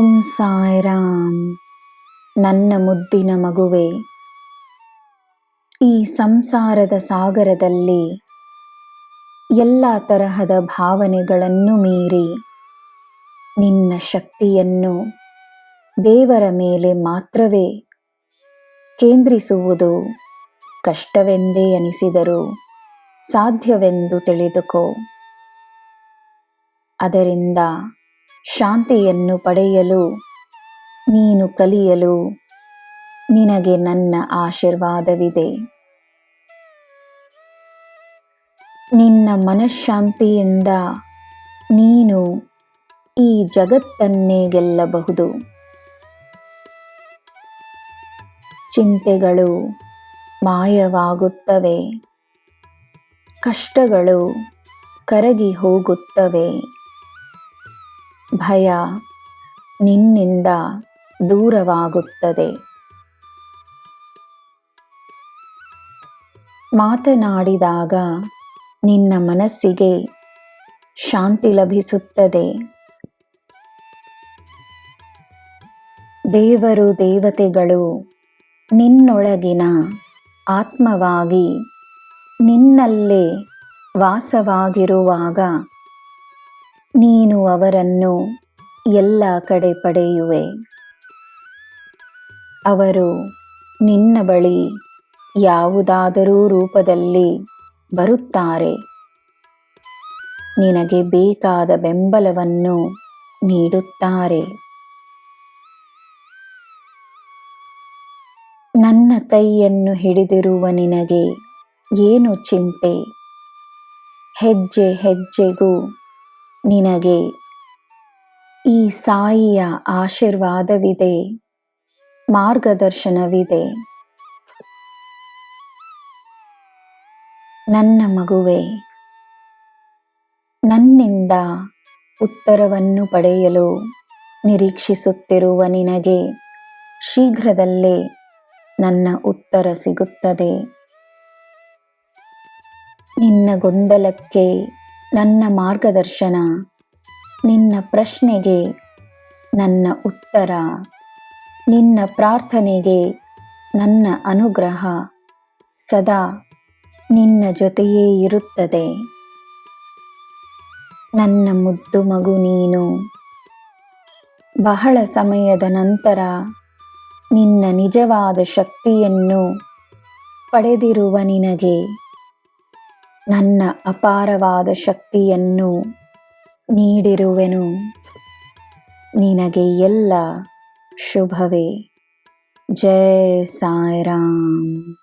ಓಂ ಸಾಯ್ರಾಮ್. ನನ್ನ ಮುದ್ದಿನ ಮಗುವೆ, ಈ ಸಂಸಾರದ ಸಾಗರದಲ್ಲಿ ಎಲ್ಲ ತರಹದ ಭಾವನೆಗಳನ್ನು ಮೀರಿ ನಿನ್ನ ಶಕ್ತಿಯನ್ನು ದೇವರ ಮೇಲೆ ಮಾತ್ರವೇ ಕೇಂದ್ರಿಸುವುದು ಕಷ್ಟವೆಂದೇ ಅನಿಸಿದರೂ ಸಾಧ್ಯವೆಂದು ತಿಳಿದುಕೋ. ಅದರಿಂದ ಶಾಂತಿಯನ್ನು ಪಡೆಯಲು, ನೀನು ಕಲಿಯಲು ನಿನಗೆ ನನ್ನ ಆಶೀರ್ವಾದವಿದೆ. ನಿನ್ನ ಮನಃಶಾಂತಿಯಿಂದ ನೀನು ಈ ಜಗತ್ತನ್ನೇ ಗೆಲ್ಲಬಹುದು. ಚಿಂತೆಗಳು ಮಾಯವಾಗುತ್ತವೆ. ಕಷ್ಟಗಳು ಕರಗಿ ಹೋಗುತ್ತವೆ. ಭಯ ನಿನ್ನಿಂದ ದೂರವಾಗುತ್ತದೆ. ಮಾತನಾಡಿದಾಗ ನಿನ್ನ ಮನಸ್ಸಿಗೆ ಶಾಂತಿ ಲಭಿಸುತ್ತದೆ. ದೇವರು ದೇವತೆಗಳು ನಿನ್ನೊಳಗಿನ ಆತ್ಮವಾಗಿ ನಿನ್ನಲ್ಲೇ ವಾಸವಾಗಿರುವಾಗ ನೀನು ಅವರನ್ನು ಎಲ್ಲ ಕಡೆ ಪಡೆಯುವೆ. ಅವರು ನಿನ್ನ ಬಳಿ ಯಾವುದಾದರೂ ರೂಪದಲ್ಲಿ ಬರುತ್ತಾರೆ. ನಿನಗೆ ಬೇಕಾದ ಬೆಂಬಲವನ್ನು ನೀಡುತ್ತಾರೆ. ನನ್ನ ಕೈಯನ್ನು ಹಿಡಿದಿರುವ ನಿನಗೆ ಏನು ಚಿಂತೆ? ಹೆಜ್ಜೆ ಹೆಜ್ಜೆಗೂ ನಿನಗೆ ಈ ಸಾಯಿಯ ಆಶೀರ್ವಾದವಿದೆ, ಮಾರ್ಗದರ್ಶನವಿದೆ. ನನ್ನ ಮಗುವೆ, ನನ್ನಿಂದ ಉತ್ತರವನ್ನು ಪಡೆಯಲು ನಿರೀಕ್ಷಿಸುತ್ತಿರುವ ನಿನಗೆ ಶೀಘ್ರದಲ್ಲೇ ನನ್ನ ಉತ್ತರ ಸಿಗುತ್ತದೆ. ನಿನ್ನ ಗೊಂದಲಕ್ಕೆ ನನ್ನ ಮಾರ್ಗದರ್ಶನ, ನಿನ್ನ ಪ್ರಶ್ನೆಗೆ ನನ್ನ ಉತ್ತರ, ನಿನ್ನ ಪ್ರಾರ್ಥನೆಗೆ ನನ್ನ ಅನುಗ್ರಹ ಸದಾ ನಿನ್ನ ಜೊತೆಯೇ ಇರುತ್ತದೆ. ನನ್ನ ಮುದ್ದು ಮಗು ನೀನು, ಬಹಳ ಸಮಯದ ನಂತರ ನಿನ್ನ ನಿಜವಾದ ಶಕ್ತಿಯನ್ನು ಪಡೆದಿರುವ ನಿನಗೆ ನನ್ನ ಅಪಾರವಾದ ಶಕ್ತಿಯನ್ನು ನೀಡಿರುವೆನು. ನಿನಗೆ ಎಲ್ಲ ಶುಭವೇ. ಜಯ ಸಾಯಿರಾಮ್.